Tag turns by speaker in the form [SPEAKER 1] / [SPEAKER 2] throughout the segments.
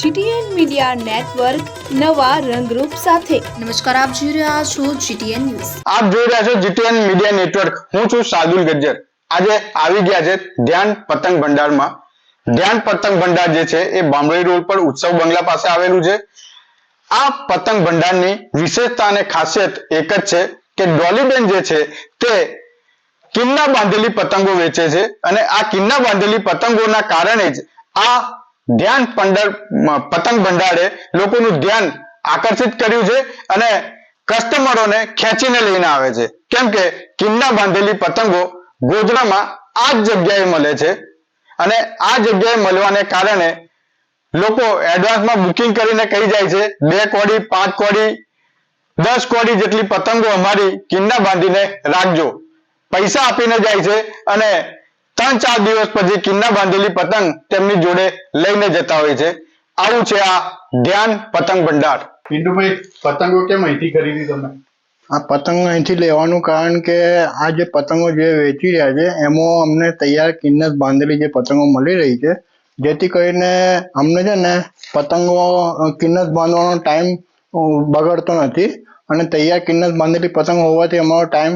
[SPEAKER 1] GTN media network નવા રંગરૂપ સાથે.
[SPEAKER 2] નમસ્કાર આપ જોઈ રહ્યા છો જીટીએન ન્યૂઝ.
[SPEAKER 3] આપ જોઈ રહ્યા છો જીટીએન મીડિયા નેટવર્ક. હું છું સાદુલ ગજ્જર. આજે આવી ગયા છે ધ્યાન પતંગ ભંડારમાં. ધ્યાન પતંગ ભંડાર જે છે એ બામણી રોડ પર ઉત્સવ બંગલા પાસે આવેલું છે. આ પતંગ ભંડારની વિશેષતા અને ખાસિયત એક જ છે કે ડોલીબેન જે છે તે કિન્ના બાંધેલી પતંગો વેચે છે અને આ કિન્ના બાંધેલી પતંગોના કારણે જ આ ધ્યાન પંડર પતંગ ભંડારે લોકોનું ધ્યાન આકર્ષિત કર્યું છે અને કસ્ટમરોને ખેંચીને લઈને આવે છે. કેમ કે કિન્ના બાંધેલી પતંગો ગોધરામાં આ જ જગ્યાએ મળે છે અને આ જગ્યાએ મળવાને કારણે લોકો એડવાન્સમાં બુકિંગ કરીને કહી જાય છે, બે કોડી પાંચ કોડી દસ કોડી જેટલી પતંગો અમારી કિન્ના બાંધીને રાખજો. પૈસા આપીને જાય છે અને ત્રણ ચાર દિવસ પછી કિન્ના બાંધેલી પતંગ તેમની જોડે લઈને જતા હોય છે. આવું છે આ ધ્યાન પતંગ ભંડાર.
[SPEAKER 4] પિન્ટુભાઈ પતંગો કેમ અહીંથી ખરીદી તમે?
[SPEAKER 5] આ પતંગ અહીંથી લેવાનું કારણ કે આ જે પતંગો જે વેચી રહ્યા છે એમાં અમને તૈયાર કિન્નસ બાંધેલી જે પતંગો મળી રહી છે જેથી કરીને અમને છે ને પતંગો કિન્નસ બાંધવાનો ટાઈમ બગડતો નથી. અને તૈયાર કિન્નસ બાંધેલી પતંગ હોવાથી અમારો ટાઈમ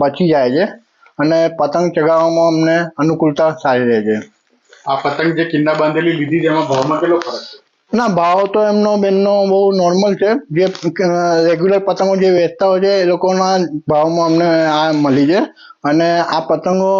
[SPEAKER 5] બચી જાય છે. અને પતંગ ચગાવવામાં અમને અનુકૂળતા સારી રહે છે.
[SPEAKER 4] આ પતંગ જે કિન્ના બાંધેલી લીધી છે એમાં ભાવમાં કેટલો ફરક છે?
[SPEAKER 5] ના ભાવ તો એમનો બેનનો બહુ નોર્મલ છે. જે રેગ્યુલર પતંગો જે વેચતા હોય છે એ લોકોના ભાવમાં અમને આ મળી છે. અને આ પતંગો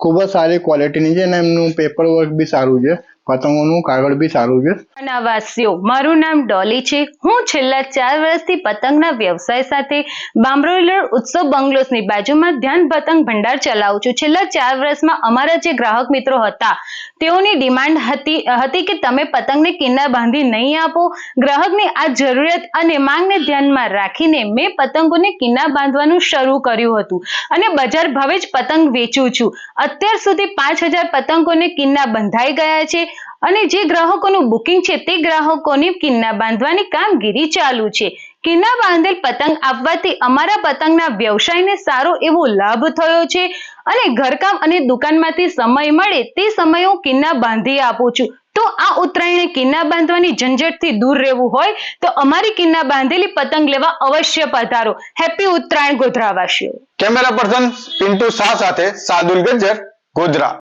[SPEAKER 5] ખૂબ જ સારી ક્વોલિટીની છે અને એમનું પેપર વર્ક બી સારું છે. પતંગોનું કાગળ બી સારું છે.
[SPEAKER 6] ના વાસીઓ મારું નામ ડોલી છે. હું છેલ્લા ચાર વર્ષથી પતંગના વ્યવસાય સાથે બામરોલર ઉત્સવ બંગલોસની બાજુમાં ધ્યાન પતંગ ભંડાર ચલાવું છું. છેલ્લા ચાર વર્ષમાં અમારા જે ગ્રાહક મિત્રો હતા તેઓની ડિમાન્ડ હતી હતી કે તમે પતંગને કિન્ના બાંધી નહીં આપો. ગ્રાહકની આ જરૂરિયાત અને માંગને ધ્યાનમાં રાખીને મેં પતંગોને કિન્ના બાંધવાનું શરૂ કર્યું હતું. અને બજાર ભાવે જ પતંગ વેચું છું. અત્યાર સુધી પાંચ હજાર પતંગોને કિન્ના બંધાઈ ગયા છે અને જે ગ્રાહકોનું બુકિંગ છે તે ગ્રાહકોની કિન્ના બાંધવાની કામગીરી ચાલુ છે. કિન્ના બાંધેલ પતંગ આપવાથી અમારા પતંગના વ્યવસાયને સારો એવો લાભ થયો છે અને ઘરકામ અને દુકાનમાંથી સમય મળે તે સમયે હું કિન્ના બાંધી આપું છું. તો આ ઉત્તરાયણે કિન્ના બાંધવાની ઝંઝટથી દૂર રહેવું હોય તો અમારી કિન્ના બાંધેલી પતંગ લેવા અવશ્ય પધારો. હેપી ઉત્તરાયણ, ગોધરાવાસીઓ.
[SPEAKER 3] કેમેરા પર્સન પિન્ટુ શાહ સાથે સાદુલ ગજ્જર ગોધરા.